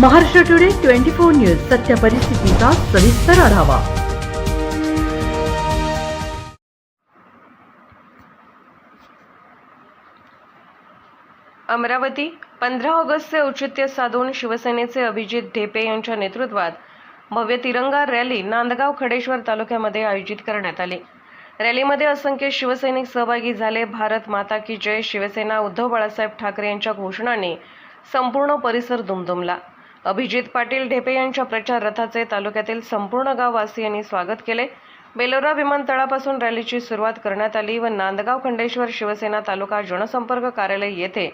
Maharashtra today twenty four news सत्य परिस्थितीचा सविस्तर आढावा. अमरावती पंधरा ऑगस्टचे औचित्य साधून शिवसेनेचे अभिजित ढेपे यांच्या नेतृत्वात भव्य तिरंगा रॅली नांदगाव खडेश्वर तालुक्यामध्ये आयोजित करण्यात आली. रॅलीमध्ये असंख्य शिवसैनिक सहभागी झाले. भारत माता की जय शिवसेना उद्धव बाळासाहेब ठाकरे यांच्या घोषणाने संपूर्ण परिसर दुमदुमला. अभिजित पाटील ढेपे यांच्या प्रचार रथाचे तालुक्यातील संपूर्ण गाववासियांनी स्वागत केले. बेलोरा विमानतळापासून रॅलीची सुरुवात करण्यात आली व नांदगाव खंडेश्वर शिवसेना तालुका जनसंपर्क कार्यालय येथे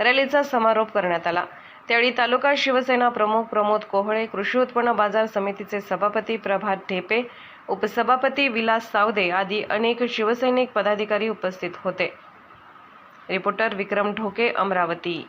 रॅलीचा समारोप करण्यात आला. त्यावेळी तालुका शिवसेना प्रमुख प्रमोद कोहळे कृषी उत्पन्न बाजार समितीचे सभापती प्रभात ढेपे उपसभापती विलास सावदे आदी अनेक शिवसैनिक पदाधिकारी उपस्थित होते. रिपोर्टर विक्रम ढोके अमरावती.